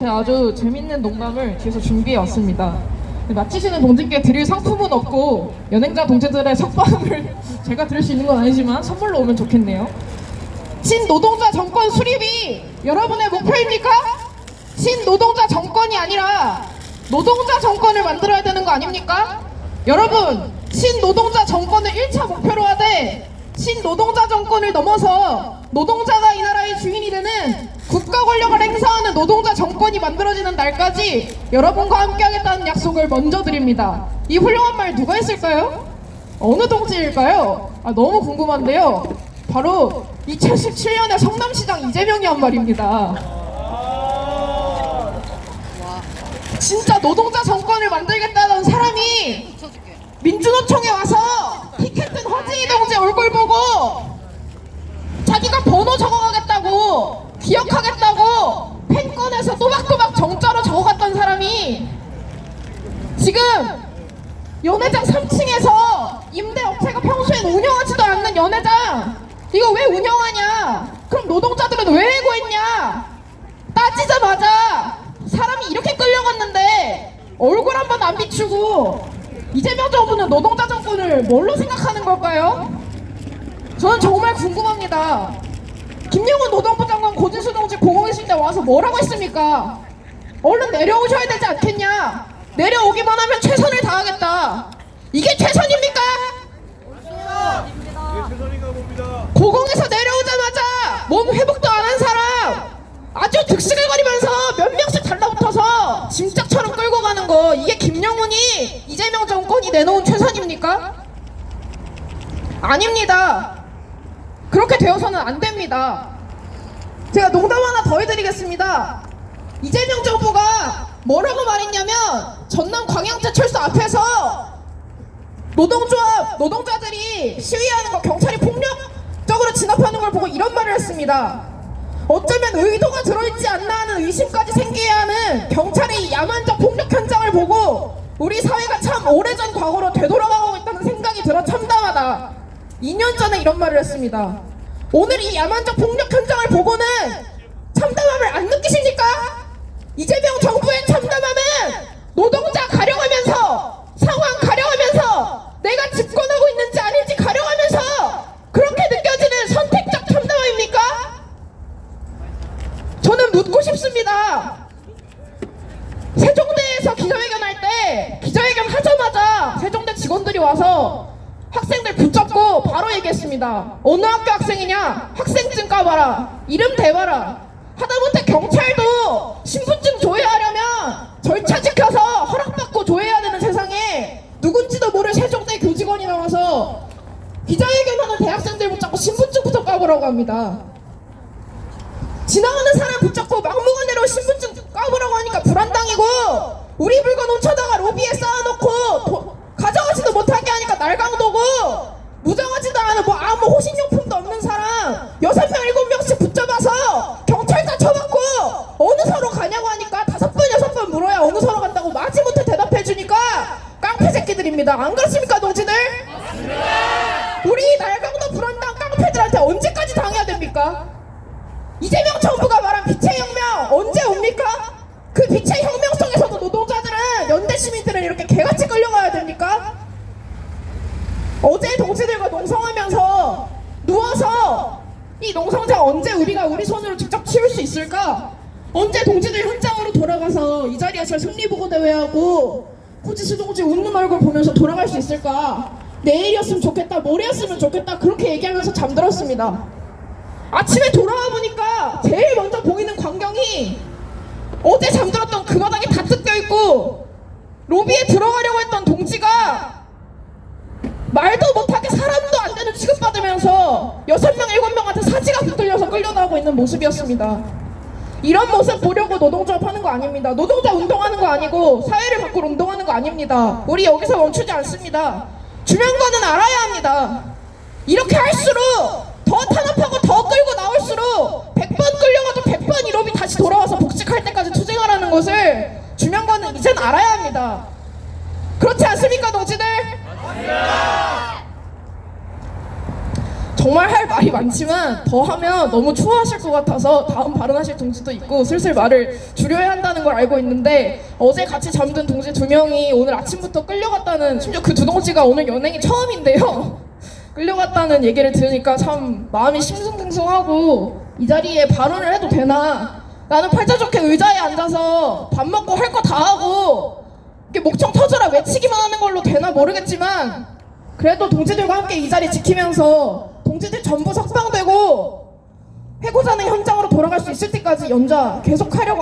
제가 아주 재밌는 농담을 뒤에서 준비해 왔습니다. 마치시는 동지께 드릴 상품은 없고 연행자 동지들의 석방을 제가 드릴 수 있는 건 아니지만 선물로 오면 좋겠네요. 신노동자 정권 수립이 여러분의 목표입니까? 신노동자 정권이 아니라 노동자 정권을 만들어야 되는 거 아닙니까? 여러분, 신노동자 정권을 1차 목표로 하되 신노동자 정권을 넘어서 노동자가 이 나라의 주인이 되는 국가 권력을 행사하는 노동자 정권이 만들어지는 날까지 여러분과 함께하겠다는 약속을 먼저 드립니다. 이 훌륭한 말 누가 했을까요? 어느 동지일까요? 아, 너무 궁금한데요. 바로 2017년에 성남시장 이재명이 한 말입니다. 진짜 노동자 정권을 만들겠다는 사람이 민주노총에 와서 티켓은 허지희 동지 얼굴 보고 자기가 번호 적어가겠다고 기억하겠다고 펜권에서 또박또박 정자로 적어갔던 사람이 지금 연회장 3층에서 임대업체가 평소엔 운영하지도 않는 연회장 이거 왜 운영하냐 그럼 노동자들은 왜 해고했냐 따지자마자 사람이 이렇게 끌려갔는데 얼굴 한 번 안 비추고 이재명 정부는 노동자 정권을 뭘로 생각하는 걸까요? 저는 정말 궁금합니다. 김영훈 노동부 장관 고진수 동지 공항이실 때 와서 뭐라고 했습니까? 얼른 내려오셔야 되지 않겠냐? 내려오기만 하면 최선을 다하겠다. 이게 최선입니까? 봅니다. 고공에서 내려오자마자 몸 회복도 안 한 사람 아주 득실거리면서 몇 명씩 달라붙어서 짐짝처럼 끌고 가는 거 이게 김영훈이 이재명 정권이 내놓은 최선입니까? 아닙니다. 그렇게 되어서는 안 됩니다. 제가 농담 하나 더 해드리겠습니다. 이재명 정부가 뭐라고 말했냐면 전남 광양제철소 앞에서 노동조합 노동자들이 시위하는 거 경찰이 폭력적으로 진압하는 걸 보고 이런 말을 했습니다. 어쩌면 의도가 들어있지 않나 하는 의심까지 생기게 하는 경찰의 이 야만적 폭력 현장을 보고 우리 사회가 참 오래전 과거로 되돌아가고 있다는 생각이 들어 참담하다. 2년 전에 이런 말을 했습니다. 오늘 이 야만적 폭력 현장을 보고는 참담함을 안 느끼십니까? 이재명 정부의 참담함은 노동자 가려가면서 상황 가려가면서 내가 집권하고 있는지 아닌지 가려가면서 그렇게 느껴지는 선택적 참담함입니까? 저는 묻고 싶습니다. 세종대에서 기자회견 할 때 기자회견 하자마자 세종대 직원들이 와서 학생들 붙잡고 바로 얘기했습니다. 어느 학교 학생이냐? 학생증 까봐라. 이름 대봐라. 하다못해 경찰도 신분증 조회하려면 절차 지켜서 허락받고 조회해야 되는 세상에 누군지도 모를 세종대 교직원이 나와서 기자회견하는 대학생들 붙잡고 신분증부터 까보라고 합니다. 지나가는 사람 붙잡고 막무가내로 신분증 까보라고 하니까 불안당이고 우리 물건 훔쳐다가 로비에 쌓아놓고 도- 가져가지도 못하게 하니까 날강도고 무정하지도 않은 뭐 아무 호신용 우리 날강도 불안당 깡패들한테 언제까지 당해야 됩니까? 이재명 정부가 말한 빛의 혁명 언제 옵니까? 그 빛의 혁명 속에서도 노동자들은 연대 시민들은 이렇게 개같이 끌려가야 됩니까? 어제 동지들과 농성하면서 누워서 이 농성장 언제 우리가 우리 손으로 직접 치울 수 있을까? 언제 동지들 현장으로 돌아가서 이 자리에서 승리보고 대회하고 후지수 동지 웃는 얼굴 보면서 돌아갈 수 있을까? 내일이었으면 좋겠다, 모레였으면 좋겠다 그렇게 얘기하면서 잠들었습니다. 아침에 돌아와 보니까 제일 먼저 보이는 광경이 어제 잠들었던 그 바닥이 다 뜯겨 있고 로비에 들어가려고 했던 동지가 말도 못하게 사람도 안 되는 취급받으면서 여섯 명 일곱 명한테 사지가 붙들려서 끌려나오고 있는 모습이었습니다. 이런 모습 보려고 노동조합 하는 거 아닙니다. 노동자 운동하는 거 아니고 사회를 바꾸러 운동하는 거 아닙니다. 우리 여기서 멈추지 않습니다. 거는 알아야 합니다. 이렇게 할수록 더 탄압하고 더 끌고 나올수록 100번 끌려가도 100번 이 로비 다시 돌아와서 복직할 때까지 투쟁하라는 것을 거는 이젠 알아야 합니다. 그렇지 않습니까, 동지들? 정말 할 말이 많지만 더 하면 너무 추워하실 것 같아서 다음 발언하실 동지도 있고 슬슬 말을 줄여야 한다는 걸 알고 있는데 어제 같이 잠든 동지 두 명이 오늘 아침부터 끌려갔다는 심지어 그 두 동지가 오늘 연행이 처음인데요. 끌려갔다는 얘기를 들으니까 참 마음이 싱숭생숭하고 이 자리에 발언을 해도 되나 나는 팔자 좋게 의자에 앉아서 밥 먹고 할 거 다 하고 이렇게 목청 터져라 외치기만 하는 걸로 되나 모르겠지만 그래도 동지들과 함께 이 자리 지키면서 동지들 전부 석방되고 해고자는 현장으로 돌아갈 수 있을 때까지 연좌 계속 하려고